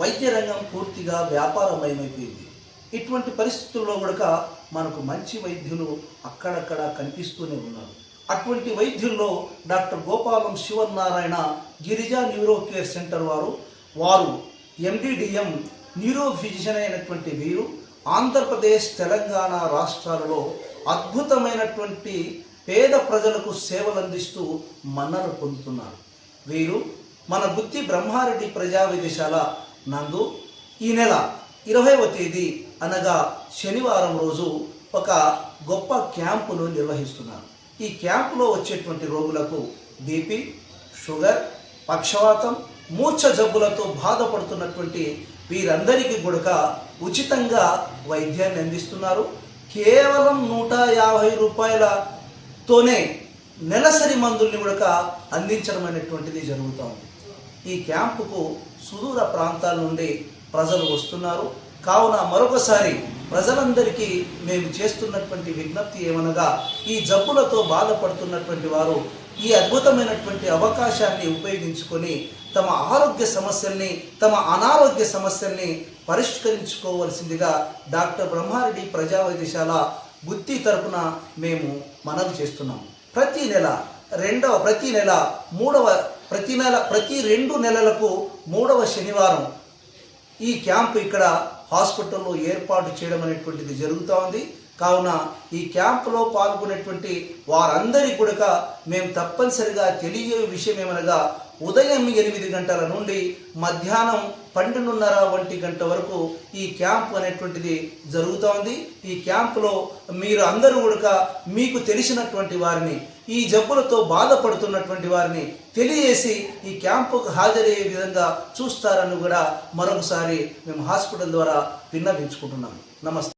వైద్య రంగం పూర్తిగా వ్యాపారమయమైపోయింది. ఇటువంటి పరిస్థితుల్లో కూడా మనకు మంచి వైద్యులు అక్కడక్కడ కనిపిస్తూనే ఉన్నారు. అటువంటి వైద్యుల్లో doctor Gopalam Sivanarayana Girija neuro care centre వారు వారు ఎండిడిఎం న్యూరో ఫిజిషియన్ అయినటువంటి వీరు ఆంధ్రప్రదేశ్ తెలంగాణ రాష్ట్రాలలో అద్భుతమైనటువంటి పేద ప్రజలకు సేవలు అందిస్తూ మన్నలు పొందుతున్నారు. వీరు మన బుద్ధి బ్రహ్మారెడ్డి ప్రజా వైద్యశాల నందు ఈ నెల ఇరవైవ తేదీ అనగా శనివారం రోజు ఒక గొప్ప క్యాంపును నిర్వహిస్తున్నారు. ఈ క్యాంపులో వచ్చేటువంటి రోగులకు బీపీ షుగర్ పక్షవాతం మూర్ఛ జబ్బులతో బాధపడుతున్నటువంటి వీరందరికీ కూడా ఉచితంగా వైద్యాన్ని అందిస్తున్నారు. కేవలం నూట యాభై రూపాయలతోనే నెలసరి మందుల్ని కూడా అందించడం అనేటువంటిది జరుగుతోంది. ఈ క్యాంపుకు సుదూర ప్రాంతాల నుండి ప్రజలు వస్తున్నారు. కావున మరొకసారి ప్రజలందరికీ మేము చేస్తున్నటువంటి విజ్ఞప్తి ఏమనగా ఈ జబ్బులతో బాధపడుతున్నటువంటి వారు ఈ అద్భుతమైనటువంటి అవకాశాన్ని ఉపయోగించుకొని తమ ఆరోగ్య సమస్యల్ని తమ అనారోగ్య సమస్యల్ని పరిష్కరించుకోవలసిందిగా డాక్టర్ బ్రహ్మారెడ్డి ప్రజా వైద్యశాల గుత్తి తరపున మేము మనవి చేస్తున్నాం. ప్రతి నెల రెండవ ప్రతి నెల మూడవ ప్రతి నెల ప్రతి రెండు నెలలకు మూడవ శనివారం ఈ క్యాంప్ ఇక్కడ హాస్పిటల్లో ఏర్పాటు చేయడం అనేటువంటిది జరుగుతూ ఉంది. కావున ఈ క్యాంపులో పాల్గొనేటువంటి వారందరి కూడా మేము తప్పనిసరిగా తెలియ విషయం ఏమనగా ఉదయం ఎనిమిది గంటల నుండి మధ్యాహ్నం పన్నెండున్నర ఒంటి గంట వరకు ఈ క్యాంప్ అనేటువంటిది జరుగుతోంది ఈ క్యాంపులో మీరు అందరూ కూడా మీకు తెలిసినటువంటి వారిని ఈ జబ్బులతో బాధపడుతున్నటువంటి వారిని తెలియజేసి ఈ క్యాంపుకు హాజరయ్యే విధంగా చూస్తారని కూడా మరొకసారి మేము హాస్పిటల్ ద్వారా విన్నవించుకుంటున్నాం. నమస్తే.